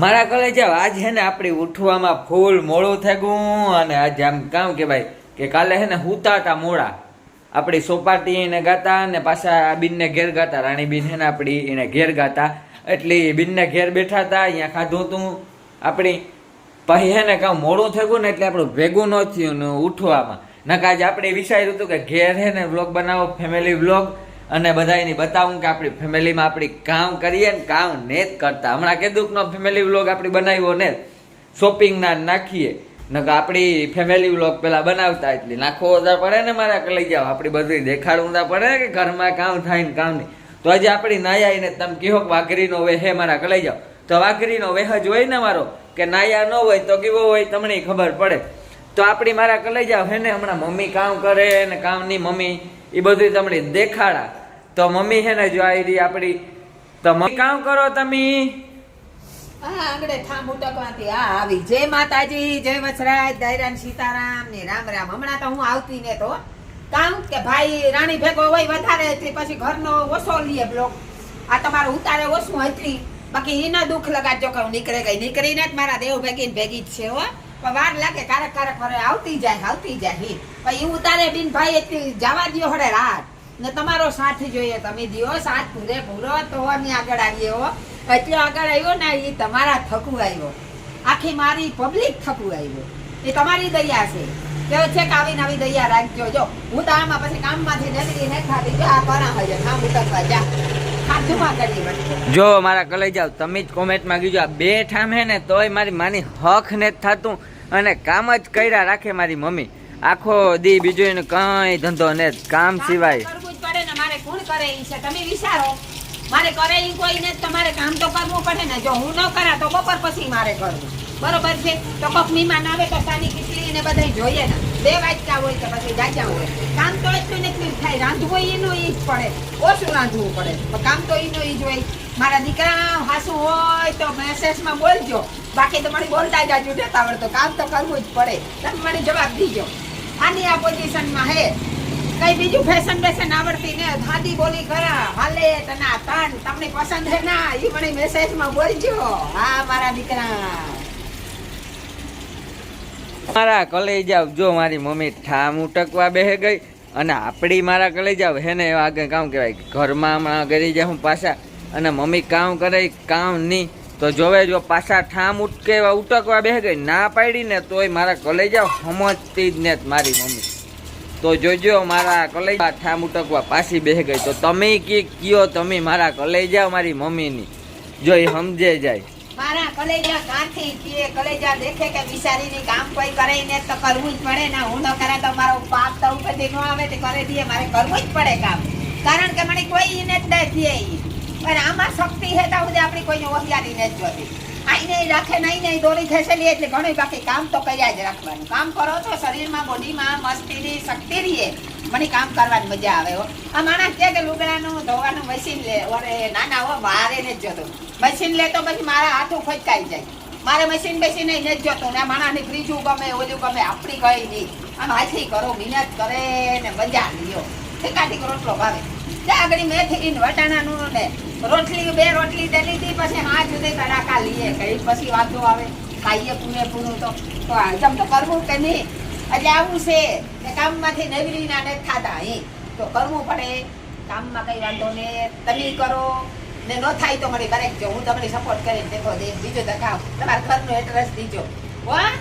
મારા કલેજા આજ હે ને આપણી ઉઠવામાં ફૂલ મોડું થઈ ગયું અને આજ આમ કામ કે ભાઈ કે કાલે હે ને હુતા હતા મોડા. આપણી સોપાટી એને ગાતા ને પાછા બીનને ઘેર ગાતા. રાણીબીન હે ને આપણી એને ઘેર ગાતા. એટલે બિનને ઘેર બેઠા હતા, અહીંયા ખાધું હતું. આપણી પછી હે ને કામ મોડું થઈ ગયું ને એટલે આપણું ભેગું ન થયું ઉઠવામાં. નકા આજે આપણે વિચાર્યું હતું કે ઘેર હે ને વ્લોગ બનાવો ફેમિલી વ્લોગ અને બધાને બતાવું કે આપણી ફેમિલીમાં આપણી કામ કરીએ ને કામ ને જ કરતા. હમણાં કીધું કે ફેમિલી વ્લોગ આપણે બનાવ્યો ને શોપિંગના નાખીએ. નકર આપણી ફેમિલી વ્લોગ પેલા બનાવતા એટલે નાખવો વધારે પડે ને મારા લઈ જાઓ. આપણી બધી દેખાડવું પડે કે ઘરમાં કામ થાય ને કામ નહીં. તો આજે આપણી નાયા ને તમે કહો કે વાઘરીનો વેહ મારા કલાઈ જાઓ. તો વાઘરીનો વેહ જ હોય ને મારો કે નાયા ન હોય તો કેવો હોય તમને ખબર પડે. તો આપણી મારા કલાઈ જાવ હે ને હમણાં મમ્મી કામ કરે ને કામની મમ્મી એ બધું તમને દેખાડા. તો મમ્મી છે ને, જો આવી રહી આપણી તો મમ્મી કામ કરો તમે. આવી. જય માતાજી, જય વસરાજ સીતારામ રામ રામ. હમણાં તો હું પછી ઘરનો ઓછો લઈએ બ્લોક આ તમારો ઉતારે ઓછું હતી. બાકી એના દુઃખ લગાડજો કે હું નીકળે ગઈ. નીકળીને જ મારા દેવ ભેગી ભેગી જ છે, હો. પણ વાર લાગે કારક કારક વરે આવતી જાય આવતી જાય. પછી ઉતારે બિન ભાઈ એટલી જવા દો હડે રાત. ને તમારો સાથ જોઈએ તમે દિયો સાથ પૂરે પૂરો તો અમે આગળ આવીએ હો. એટલે આગળ આવ્યો ને એ તમારા થકું આવ્યો. આખી મારી પબ્લિક થકું આવ્યો. એ તમારી દયા છે. કેવો છે કે આવી નવી દયા રાખજો. જો હું તો આમાં પછી કામમાંથી નગરી ને ખાધી જો આ કરા હજે. ના ઉતરવા જા. જો મારા કલાઈ જાવ તમે જ કોમેન્ટમાં કીધું આ બે ઠામ હે ને તોય મારી માની હક ને જ થતું અને કામ જ કર્યા રાખે મારી મમ્મી. આખો દી બીજું એનું કઈ ધંધો ને કામ સિવાય. મારે કોણ કરે ઈ છે? તમે વિચારો. મારે કરે ઈ કોઈને તમારે કામ તો કરવું પડે ને. જો હું ન કરા તો બપોર પછી મારે કરવું. બરોબર છે? તો કોક મહેમાન આવે તો સાની ખીચડી ને બધા જોઈએ ને. બે વાંચતા હોય કે પછી જાજા હોય. કામ તો એટલું ને એટલું થાય. રાંધવું એનું એ જ પડે. ઓછું રાંધવું પડે. કામ તો એનું ઈ જ હોય. મારા દીકરા હાસુ હોય તો મેસેજમાં બોલજો. બાકી તો મને બોલતા જાજુ, જતા આવડતો કામ તો કરવું જ પડે. તમે મને જવાબ દીજો. આની આ પોઝિશનમાં હે. કઈ બીજું ફેશન બેશન આવડતી ને? ધાદી બોલી કરા હાલે, તના તન તમને પસંદ હે ના? ઈ મને મેસેજમાં બોલજો. હા, મારા દીકરા. મારા કલેઈ જાવ જો મારી મમ્મી ઠામ ઉટકવા બેહે ગઈ અને આપણી મારા કલેઈ જાવ હે ને, એવા આગળ કામ કહેવાય, ઘરમાં હમણાં કરી જાઉં પાછા અને મમ્મી કામ કરે કામ નહીં તો જોવે જો પાછા ઠામ ઉટકે ઉટકવા બેહે ગઈ, ના પાડી ને, તોય મારા કલેઈ જાવ સમજતી જ ને મારી મમ્મી. તો જોજો, મારા કલેજા ઠામ ઉટકવા પાછી બેહ ગઈ. તો તમે કે કયો, તમે મારા કલેજા, મારી મમ્મીની? જો એ સમજે જાય. મારા કલેજા કાથી કે કલેજા દેખે કે બિચારીની કામ કોઈ કરે ને તો કરવું જ પડે ને હું ન કરે તો મારો પાપ તો ઉપરથી ન તે કરે દે મારે કરવું જ પડે કામ. કારણ કે મને કોઈ ઈને જ નથી. પણ આમાં શક્તિ હે તો આપણી કોઈને હોશિયારી નથી જોતી. આઈને નહીં રાખે નહીં નહીં દોરી ખેંચેલી એટલે ઘણું બાકી કામ તો કર્યા જ રાખવાનું. કામ કરો છો શરીરમાં, બોડીમાં મસ્તીની શક્તિ રહીએ મને કામ કરવાની મજા આવે હો. આ માણસ કે લુગડાનું, ધોવાનું મશીન લે, ઓરે ના ના હો, મારે જ જોતું. મશીન લે તો પછી મારા હાથું ફટકાઈ જાય. મારે મશીન બેસીન જ જોતું ને માણસની ફ્રીજું ગમે, ઓલું ગમે, આપણી કઈ નહીં. આમ હાથી કરો, મહેનત કરે ને મજા લ્યો. ઠીકાઠીક રોટલો ભાવે. ત્યાં આગળ મેથી વટાણાનું ને રોટલી, બે રોટલી દે લીધી, પછી હા જુદી તડાકા લઈએ કઈ પછી વાંધો આવે? ખાઈએ પૂરે પૂરું તો. તો હજમ તો કરવું કે નહીં? એટલે આવું છે કે કામમાંથી નવરી ના થતા એ. તો કરવું પડે. કામમાં કંઈ વાંધો ને તમે કરો. ને ન થાય તો મને કરેક્ટ જો, હું તમને સપોર્ટ કરીને દેખો દે બીજો દખાવ તમારા ઘરનું એડ્રેસ દીજો. વાહ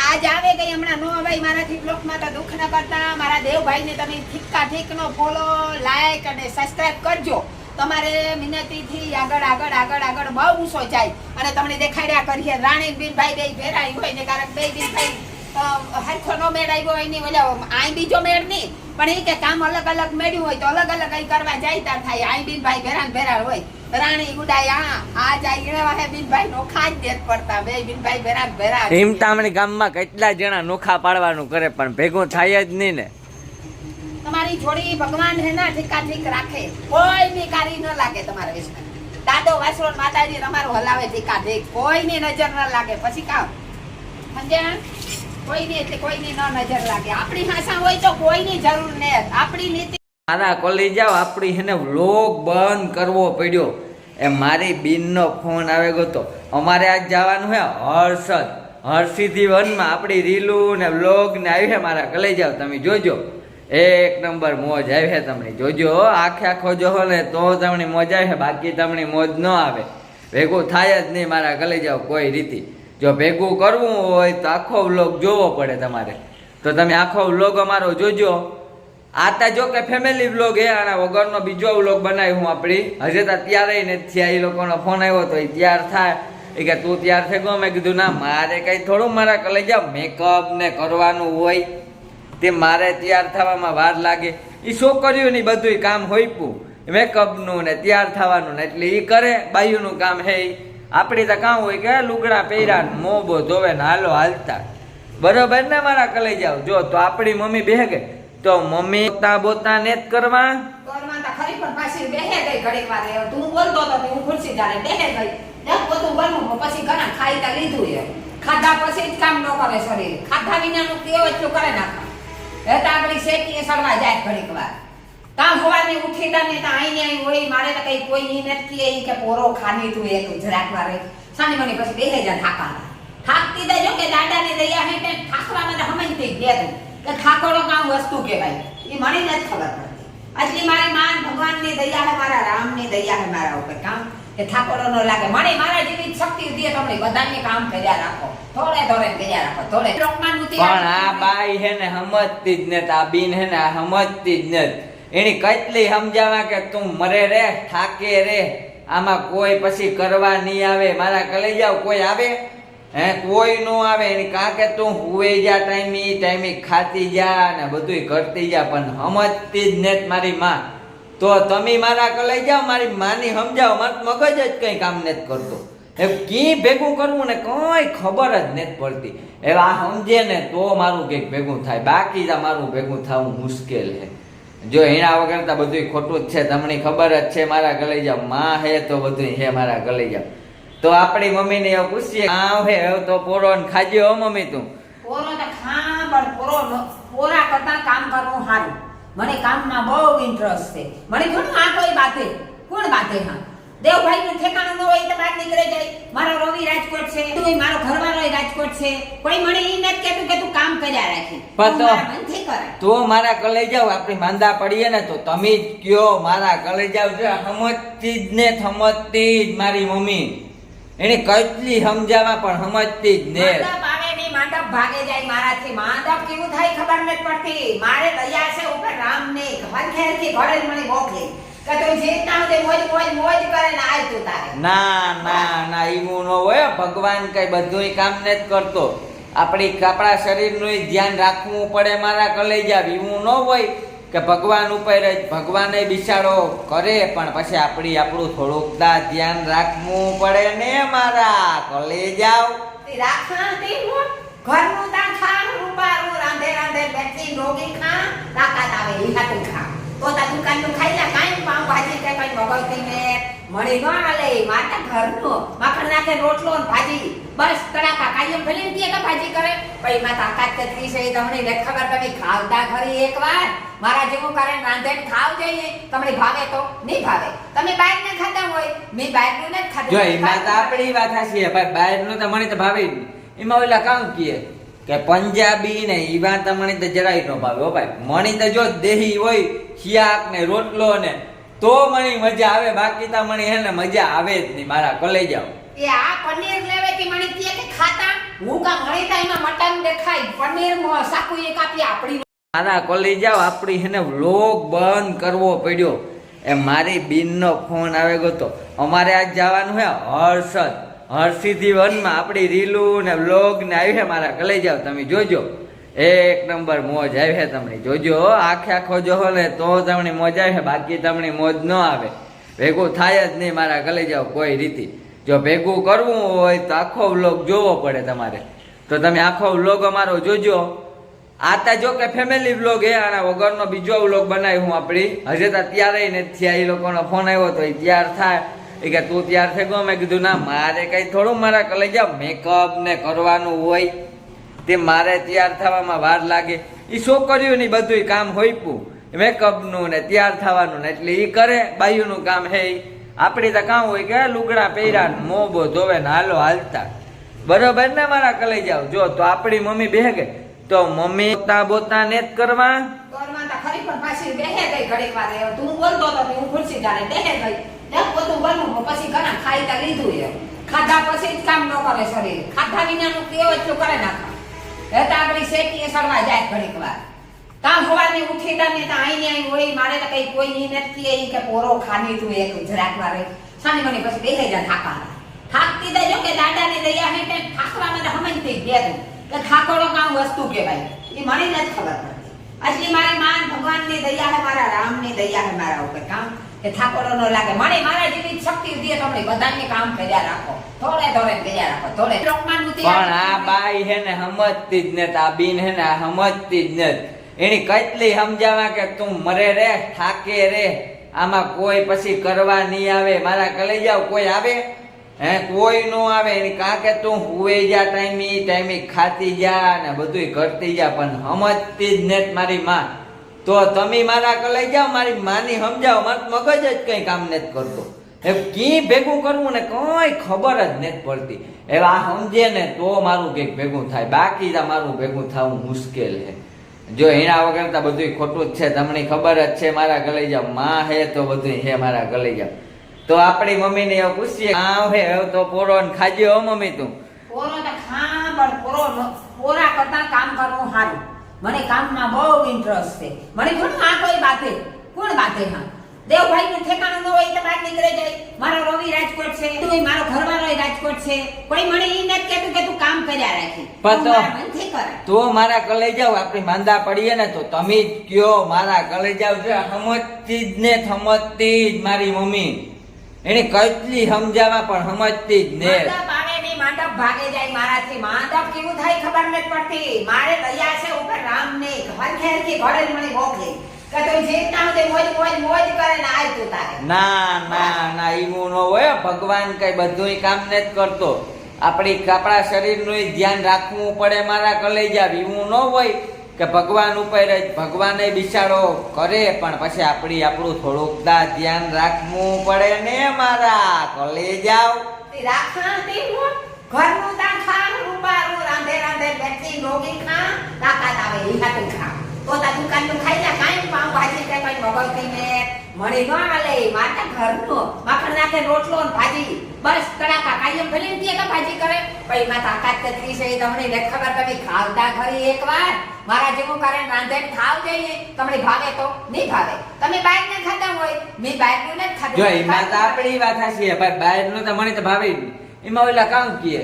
આજ આવે ગઈ હમણાં. નો અવાય મારાથી બ્લોકમાં તો દુઃખ ન કરતા. મારા દેવભાઈને તમે ઠીકા ઠીકનો ફોલો લાઈક અને સબસ્ક્રાઇબ કરજો. તમારે મિનતીથી આગળ આગળ આગળ આગળ બહુ ઊંચો જાય. અને તમને દેખાડ્યા કરીએ, રાણી બિન ભાઈ બે ભેરાઈ હોય ને, કારણ બે બિન ભાઈ હરખો નો મેળ આવ્યો હોય નહીં ઓલા આઈ બીજો મેળ નહીં. પણ એ કે કામ અલગ અલગ મેળ્યું હોય તો અલગ અલગ અહીં કરવા જાય, તાર થાય આઈ બિન ભાઈ ભેરા ભેરા હોય. રાણી ઉડાય આ આ જાય એવા હે બિન ભાઈ નોખા જ દેત પડતા. બે બિન ભાઈ ભેરા ભેરા. હિમતામણી ગામમાં કેટલા જણા નોખા પાડવાનું કરે, પણ ભેગું થાય જ નહીં ને. તમારી જોડી ભગવાન હે ના ઠીકા ઠીક રાખે. કોઈ ની કારી ન લાગે તમારે વિશ્વ દાદો વાસરો માતાજી તમારું હલાવે ઠીકા ઠીક કોઈ ની નજર ન લાગે. પછી કામ. સમજ્યા? કોઈ ની એટલે કોઈ ની નજર લાગે. આપણી ભાષા હોય તો કોઈ ની જરૂર ને. આપણી નીતિ મારા કોલેજ જાવ આપણી એને વ્લોગ બંધ કરવો પડ્યો. એ મારી બીનનો ફોન આવે ગયો અમારે આજ જવાનું હે હર્ષદ. હર્ષિથી વનમાં આપણી રીલું ને વ્લોગ ને આવી છે મારા કલે જાવ તમે જોજો. એક નંબર મોજ આવે તમને. જોજો આખે આખો જોહો ને તો તમને મોજ આવે બાકી તમને મોજ ન આવે. ભેગું થાય જ નહીં મારા કલે જાઓ કોઈ રીતિ. જો ભેગું કરવું હોય તો આખો વ્લોગ જોવો પડે તમારે. તો તમે આખો વ્લોગ અમારો જોજો. આતા જો કે ફેમિલી વ્લોગ એ આના વગરનો બીજો વ્લોગ બનાવ્યો હું આપણી. હજે તો ત્યારે નથી થયા. એ લોકોનો ફોન આવ્યો તો એ તૈયાર થાય. એ કે તું તૈયાર થઈ ગયો મેં કીધું, ના, મારે કંઈ થોડું મારા કલે જાઓ મેકઅપ ને કરવાનું હોય. તે મારે તૈયાર થવામાં વાર લાગે. એ છોકરીઓની બધું કામ હોઈપું મેકઅપનું ને તૈયાર થવાનું ને એટલે એ કરે, બાયુનું કામ હે. આપણી તો કામ હોય કે લુગડા પહેર્યા ને ધોવે ને હાલો હાલતા. બરોબર ને મારા કલે જાવ જો, તો આપણી મમ્મી બેહે તો મમ્મી તા બોતા ને જ કરવા ગઈ ગઈ. ને ખાધા પછી જ કામ ન કરે શરીર. ખાધા વિનાનું કેવું એટલું કરે નાખા એ તો આપણી શેકી સડવા જાય ઘડીક વાર. કામ સવારની ઉઠી તા ને તા આઈને આઈ હોય, મારે તો કઈ કોઈ ઈ નથી ઈ કે પોરો ખાની તું એક જરાક વારે સાની મને પછી બેહે જા થાકા થાકતી દે જો કે દાદાને દયા હે તે ઠાકરામાં તો સમજતી જ દે. કે ઠાકોરો કામ વસ્તુ કહેવાય? એ મને નથી ખબર પડતી. આટલી મારી માન ભગવાનની દયા હે, મારા રામની દયા હે મારા ઉપર. કામ કે થાકોડો ન લાગે. મને મારા જેવી શક્તિ દે તમને બધાને કામ કર્યા રાખો. થોડે થોડે કર્યા રાખો થોડે પણ આ બાઈ હે ને સમજતી જ ને આ બીન હે ને આ સમજતી જ ને એની કેટલી સમજાવા કે તું મરે રે થાકે રે આમાં કોઈ પછી કરવા નહીં આવે મારા કલે જાવ કોઈ આવે? હે કોઈ નો આવે એની કા કે તું હુવે જા ટાઈમી ટાઈમી ખાતી જા ને બધુંય કરતી જા પણ સમજતી જ નેત મારી માં. તો તમે મારા કલે જાઓ મારી માની સમજાવો મારું મગજ જ કઈ કામ નથી કરતો. કી ભેગું કરવું ને કઈ ખબર જ નથી પડતી. એ આ સમજે ને તો મારું કંઈક ભેગું થાય. બાકી જ મારું ભેગું થવું મુશ્કેલ છે. જો એના વગર તો બધું ખોટું જ છે. તમને ખબર જ છે મારા ગલે જાવમાં હે તો બધું હે મારા ગલે જાવ તો આપણી મમ્મીને એવું પૂછીએ, આવ હે તો પોરો ને ખાજ્યો હો મમ્મી તું. પોરો તો ખા પણ પોરો પોરા કરતા કામ કરવું સારું. મને કામમાં બહુ ઇન્ટરેસ્ટ છે. મને ઘણું આ કોઈ બાતે કોણ બાતે હા? દેવભાઈ નું ઠેકાણું ન હોય તો બહાર નીકળે જાય. મારો રવિ રાજકોટ છે તું મારો ઘરવાળો રાજકોટ છે. કોઈ મને ઈ નથી કેતું કે તું કામ કર્યા રાખી. પણ તો- મારા મનથી તો મારા કલે જાવ આપણે માંદા પડીએ ને તો તમે જ કયો મારા કલે જાવ છે સમજતી જ ને સમજતી જ મારી મમ્મી. એને કેટલી સમજાવા પણ સમજતી જ ને. માંડપ ને ભાગે જાય મારાથી. માંડપ કેવું થાય ખબર નથી પડતી. મારે દયા છે ઉપર રામને. થી ઘરે મને મોકલી. ને ના ના એવું ન હોય ભગવાન કઈ બધું કામ ને જ કરતો. આપણી આપણા શરીરનું ધ્યાન રાખવું પડે મારા કલેજા એવું ન હોય કે ભગવાન ઉપર જ ભગવાને બિચારો કરે પણ પછી આપણી આપણું થોડુંક દા ધ્યાન રાખવું પડે ને મારા હું? ઘરનું તાણ રાંધે રાંધે બેઠી રોગી ખા તાકાત આવે એ ખા તો તા દુકાનનું ખાઈ લે, કાંઈ પાઉં, ભાજી કે કઈ મગાવતી ને મળી ન આલે માતા ઘરનું. માખણ નાખે, રોટલો ને ભાજી. બસ તડાકા કાયમ ભલે ને કે ભાજી કરે. પછી માં તાકાત કેટલી છે તમને ને ખબર તમે ખાવતા ખરી એકવાર મારા જેવું કરે ને રાંધે ખાવ જઈએ. તમને ભાવે તો? નહીં ભાવે. તમે બહાર ને ખાતા હોય. મેં બહારનું નથી ખાધું. જો, એમાં તો આપણી વાત છે. ભાઈ, બહારનું તો મને તો ભાવે એમાં ઓલા કામ કીએ કે પંજાબી ને ઈવા તમને તો જરાય ન ભાવે. હો ભાઈ મણી તો જો દેહી હોય શિયાક ને રોટલો ને તો મને મજા આવે. બાકી તો મને હે ને મજા આવે જ નહીં મારા કોલેજ જાવ એ આ પનીર લેવે કે મણી કે ખાતા? હું કા મણી તા એમાં મટન દેખાય. પનીર મો સાકુ એક આપી આપડી મારા કોલેજ જાવ આપણી હે ને વ્લોગ બંધ કરવો પડ્યો. એ મારી બીનનો ફોન આવે ગયો તો. અમારે આજ જવાનું હે હર્ષદ. હર્ષિથી વનમાં આપણી રીલું ને બ્લોગ ને આવી છે મારા કલાઈ જાવ તમે જોજો. એક નંબર મોજ આવી છે તમને. જોજો આખે આખો જોહો ને તો તમને મોજ આવે છે. બાકી તમને મોજ ન આવે. ભેગું થાય જ નહીં મારા કલે જાવ કોઈ રીતે. જો ભેગું કરવું હોય તો આખો વ્લોગ જોવો પડે તમારે. તો તમે આખો વ્લોગ અમારો જોજો. આતા જો કે ફેમિલી વ્લોગ એ આના વગરનો બીજો વ્લોગ બનાવ્યો હું આપણી. હજે તો ત્યારે નથી. થયા એ લોકોનો ફોન આવ્યો તો એ તૈયાર થાય. એ કે તું તૈયાર થઈ ગયો? મેં કીધું, ના, મારે કઈ થોડું મારા કલેજા મેકઅપ ને કરવાનું હોય. તે મારે તૈયાર થવામાં વાર લાગે. એ છોકરીઓની બધું કામ હોઈપું મેકઅપનું ને તૈયાર થવાનું ને એટલે એ કરે. બાયુનું કામ હે. આપણી તો કામ હોય કે લુગડા પહેર્યા ને મોબો ધોવે ને હાલો હાલતા. બરોબર ને મારા કલાઈ જાવ જો, તો આપણી મમ્મી બેહે ગઈ તો મમ્મી પોતા બોતા ને જ કરવા? ખરી, પણ પાછી બેહે ગઈ ઘડીક વાર. તું બોલતો હતો હું ખુરશી જાણે બેહે ગઈ. ને પોતું બનવું પછી ઘણા ખાઈ તા લીધું એ ખાધા પછી જ કામ ન કરે શરીર. ખાધા વિનાનું કેવો એટલું કરે નાખા એ તો આપણી એ સડવા જાય ઘડીક વાર. કામ સવારની ઉઠી તા ને ત્યાં આઈને અહીં હોય, મારે તો કઈ કોઈ નથી એ કે પોરો ખાની તું એક જરાક વારે સાની મને પછી બેહી જા થાકા. થાકતી દેજો કે દાદાની દયા હે કે થાકવામાં તો સમજતી જ ગયા કે થાકોડો કામ વસ્તુ કહેવાય. એ મને નથી ખબર પડતી. આટલી મારા માન ભગવાનની દયા હે, મારા રામની દયા હે, મારા ઉપર કામ. કે ન લાગે મને મારા જેવી શક્તિ દે તમને બધાને કામ કર્યા રાખો. થોડે થોડે કર્યા રાખો. થોડે પણ આ બાઈ હે ને સમજતી જ નથી આ બીન હે ને આ સમજતી જ નથી. એની કેટલી સમજાવા કે તું મરે રે થાકે રે આમાં કોઈ પછી કરવા નહીં આવે મારા કલે જાવ કોઈ આવે? હે કોઈ નો આવે? એની કા કે તું હુવે જા ટાઈમી ટાઈમી ખાતી જા ને બધુંય કરતી જા પણ સમજતી જ નથી મારી માં. તો તમે મારા કલાઈ જાઓ, મારી માની સમજાવો, મારું મગજ જ કઈ કામ નથી કરતો. એ કી ભેગું કરવું ને કઈ ખબર જ નથી પડતી. એવા આ સમજે ને તો મારું કંઈક ભેગું થાય. બાકી મારું ભેગું થવું મુશ્કેલ છે. જો એના વગર તો બધું ખોટું જ છે. તમને ખબર જ છે મારા ગલે જાવમાં હે તો બધું હે મારા ગલે જાવ તો આપણી મમ્મીને એવું પૂછીએ, આવ હે તો પોરો ને ખાજ્યો મમ્મી તું. પોરો તો ખા પણ પોરો પોરા કરતા કામ કરવું સારું. મને કામમાં બહુ ઇન્ટરેસ્ટ છે. મને ઘણું આ કોઈ બાતે કોણ બાતે હા? દેવભાઈ નું ઠેકાણું ન હોય તો બહાર નીકળે જાય. મારો રવિ રાજકોટ છે તું મારો ઘરવાળો રાજકોટ છે. કોઈ મને ઈ નથી કહેતું કે તું કામ કર્યા રાખી. પણ તો- મારા મનથી કરે. તો મારા કલે જાવ આપણે માંદા પડીએ ને તો તમે જ કયો મારા કલે જાવ છે સમજતી જ ને સમજતી જ મારી મમ્મી. એને કેટલી સમજાવા પણ સમજતી જ ને માંડપ આવે ને માંડપ ભાગે જાય મારાથી. માંડપ કેવું થાય ખબર નથી પડતી. મારે તૈયાર છે ઉપર રામ ને ઘર ઘેરથી ઘરે મને મોકલે. કે તું જીતના હોય મોજ મોજ મોજ કરે ને આય તું તારે. ના ના ના એવું નો હોય ભગવાન કઈ બધું કામ ને જ કરતો. આપણી આપણા શરીરનું ધ્યાન રાખવું પડે મારા કલેજા એવું ન હોય કે ભગવાન ઉપર જ. ભગવાને બિચારો કરે પણ પછી આપણી આપણું થોડુંક દા ધ્યાન રાખવું પડે ને મારા તે હું? ઘરનું દાણ ખા રૂપારું રાંધે રાંધે બેઠી રોગી ખા તાકાત આવે, એ ખાતું ખા તો તા દુકાનનું ખાઈ જા કાઈ પાઉં ભાજી કે કઈ મગજ કઈને મળી ન આલે માતા ઘરનો માખણ નાખે, રોટલો ને ભાજી. બસ, કડાકા કાયમ ભલે એમ કે ભાજી કરે પછી માં તાકાત કેટલી છે તમને નથી ખબર તમે ખાવતા ખરી એકવાર. મારા જેવું કરે, રાંધે ને ખાવ જઈએ. તમને ભાવે તો? નહીં ભાવે. તમે બાઈક ને ખાતા હોય, મેં બાઈકનું નથી ખાધું. જો એમાં તો આપણી વાત હશે ભાઈ બહારનું તો મને તો ભાવે નહીં. એમાં ઓલા કામ કીએ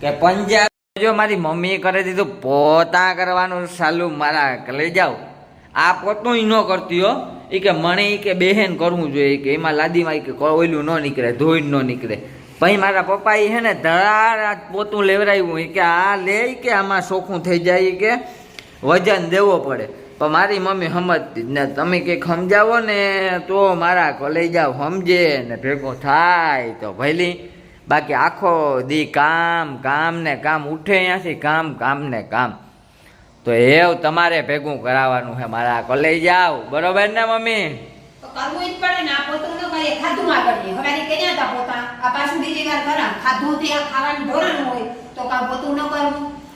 કે પંજાબ જો મારી મમ્મીએ કરી દીધું, પોતા કરવાનું સાલું મારા કલે જાઓ. આ પોતું ન કરતી હો. એ કે મને એ કે બેહેન કરવું જોઈએ. કે એમાં લાદીમાં કે ઓયલું ન નીકળે ધોઈ ન નીકળે. પછી મારા પપ્પા એ છે ને ધડાર પોતું લેવરાયું કે આ લે કે આમાં સોખું થઈ જાય. કે વજન દેવો પડે. પણ મારી મમ્મી સમજતી જ ને તમે કંઈક સમજાવો ને તો મારા કોલેજ જાવ સમજે ને ભેગો થાય તો ભલી. બાકી આખો દી કામ કામ ને કામ ઉઠે અહીંયાથી, કામ કામ ને કામ. તો એવું તમારે ભેગું કરાવવાનું છે, મારા કોલેજ જાવ બરોબર ને, મમ્મી?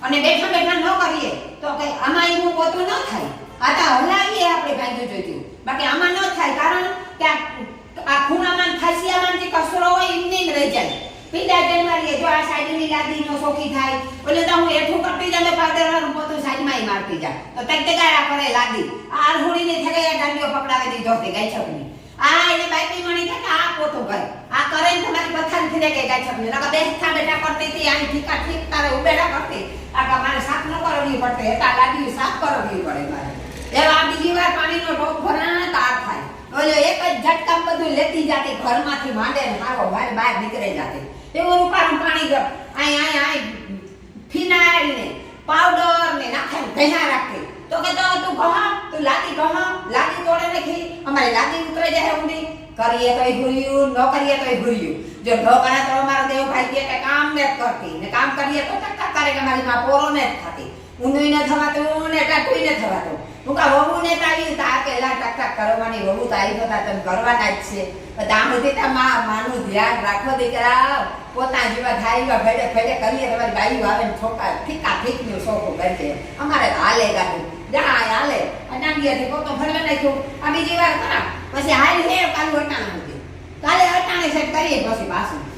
અને બેઠા આમાં એવું હોય એમને રહી જાય. પીડા જન્મારીએ જો આ સાઈડની લાદી નો સોખી થાય, એટલે તો હું એઠું કરતી જાઉં તો પાદર વાળું પોતું સાઈડમાં મારતી જા તો તક તગારા કરે લાદી. આ અરહુડીની થગાયા ગાંડીઓ પકડાવી દીધો તે ગાય છકની આ એને બાઈપી મણી કે આ પોતું કરે આ કરે ને તમારી પથારી ફિરે કે ગાય છકની નકર બેઠા બેઠા કરતી હતી, આની ઠીકા ઠીક તારે ઉબેડા કરતી. આ કા મારે સાફ ન કરવી પડતે એકા લાદી સાફ કરવી પડે મારે. એવા બીજી વાર પાણીનો ઢોક ભરાણા ઓલો એક જ ઝટકામ બધું લેતી જાતી, ઘરમાંથી માંડે ને મારો ભાઈ બહાર નીકળે જાતી. એવું રૂપાનું પાણી ગયો. આય આય આય ફિનાઇલ ને પાવડર ને નાખે ભેગા રાખતી તો કે તો તું કહા તું લાદી કહા લાદી તોડે નાખી અમારે લાદી ઉતરે જાય ઊંડી. કરીએ તોય ભૂલ્યું, ન કરીએ તોય ભૂલ્યું. જો ન કરે તો અમારો દેવ ભાઈ કે કામ ને કરતી. ને કામ કરીએ તો ટક્કા કરે કે મારી માં પોરો ને થતી. ઊંધું ને થવાતું ને ટાટું ને થવાતું. હું કા વહુ ને તાવી તા તો પેલા ટક ટક કરવાની વહુ તો આવી હતા તમે કરવાના જ છે. બધા સુધી તા માં, માનું ધ્યાન રાખો દીકરા. પોતા જેવા થાય એવા ભેડે ભેડે કરીએ, તમારી બાઈઓ આવે ને છોકરા ઠીકા નું શોખો કરજે અમારે તો હાલે ગાડું. જા હાલે. અટાણીયાથી પોતો ફરવા નાખ્યો. આ બીજી વાર કરા. પછી હાલ હે, કાલું અટાણે કાલે અટાણે સેટ કરીએ પછી પાછું.